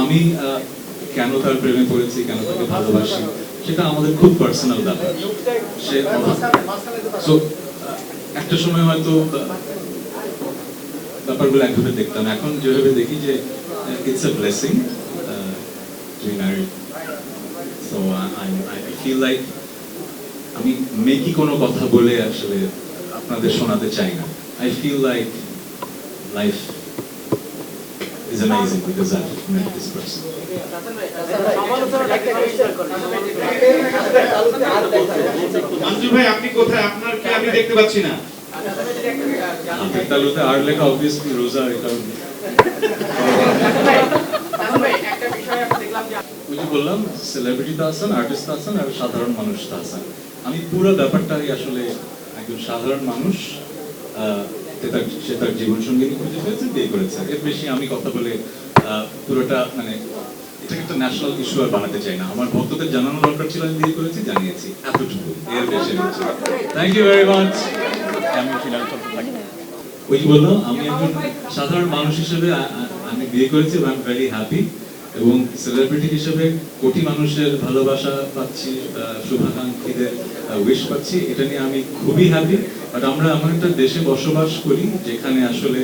আমি কেন তার প্রেমে পড়েছি, কেন তাকে ভালোবাসি, সেটা আমাদের খুব পার্সোনাল ব্যাপার। সে একটা সময় হয়তো ব্যাপারগুলো একভাবে দেখতাম। এখন যেভাবে দেখি যে it's a blessing to so I feel like আমি মেকি কোনো কথা বলে আসলে আপনাদের শোনাতে চাই না। I feel like life is amazing because I met this person Manju ভাই আপনি কোথায়? আপনার কি আমি দেখতে পাচ্ছি না। তালুতে আর লেখা অবভিয়াসলি রোজা এটা যে বললাম সেলিব্রিটি তো আছেন আর্টিস্ট আছেন আর সাধারণ মানুষ তো আছেন। আমি পুরো ব্যাপারটাই আসলে একজন সাধারণ মানুষ সে তার জীবন সঙ্গিনী খুঁজে পেয়েছে বিয়ে করেছে। এর বেশি আমি কথা বলে পুরোটা মানে এটাকে একটা ন্যাশনাল ইস্যু আর বানাতে চাই না। আমার ভক্তদের জানানো দরকার ছিল আমি বিয়ে করেছি জানিয়েছি। এতটুকু এর বেশি থ্যাংক ইউ ভেরি মাচ আমি ফিনাল ওই বললাম আমি একজন সাধারণ মানুষ হিসেবে আমি বিয়ে করেছি এবং ভেরি হ্যাপি এবং সেলিব্রিটি হিসেবে কোটি মানুষের ভালোবাসা পাচ্ছি শুভাকাঙ্ক্ষীদের উইশ পাচ্ছি, এটা নিয়ে আমি খুবই হ্যাপি বাট আমরা এমন একটা দেশে বসবাস করি যেখানে আসলে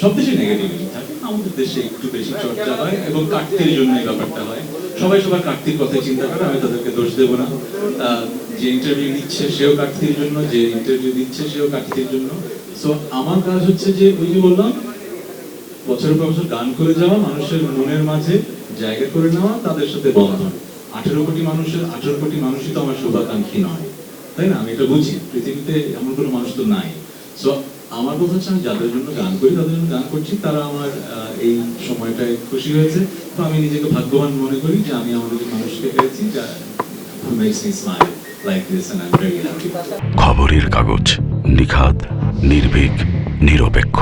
সব দেশে নেগেটিভিটি থাকে আমাদের দেশে একটু বেশি চর্চা হয় এবং কাটতির জন্য এই ব্যাপারটা হয়। সবাই সবার কাটতির কথা চিন্তা করে, আমি তাদেরকে দোষ দেবো না। যে ইন্টারভিউ নিচ্ছে সেও কাটতির জন্য, যে ইন্টারভিউ দিচ্ছে সেও কাটতির জন্য। সো আমার কাজ হচ্ছে যে, ওই যে বললাম বছরের পর বছর গান করে যাওয়া, মানুষের মনের মাঝে জায়গা করে নেওয়া তাদের সাথে বন্ধন। আঠেরো কোটি মানুষের, আঠেরো কোটি মানুষই তো আমার শুভাকাঙ্ক্ষী নয়। তাই না? আমি এটা বুঝি। পৃথিবীতে এমন কোনো মানুষ তো নাই। সো আমার কথা হচ্ছে আমি যাদের জন্য গান করি, তাদের জন্য গান করছি, তারা আমার এই সময়টায় খুশি হয়েছে। তো আমি নিজেকে ভাগ্যবান মনে করি যে আমি আমাদের মানুষকে পেয়েছি. খবরের কাগজ নিখাদ, নির্ভীক, নিরপেক্ষ।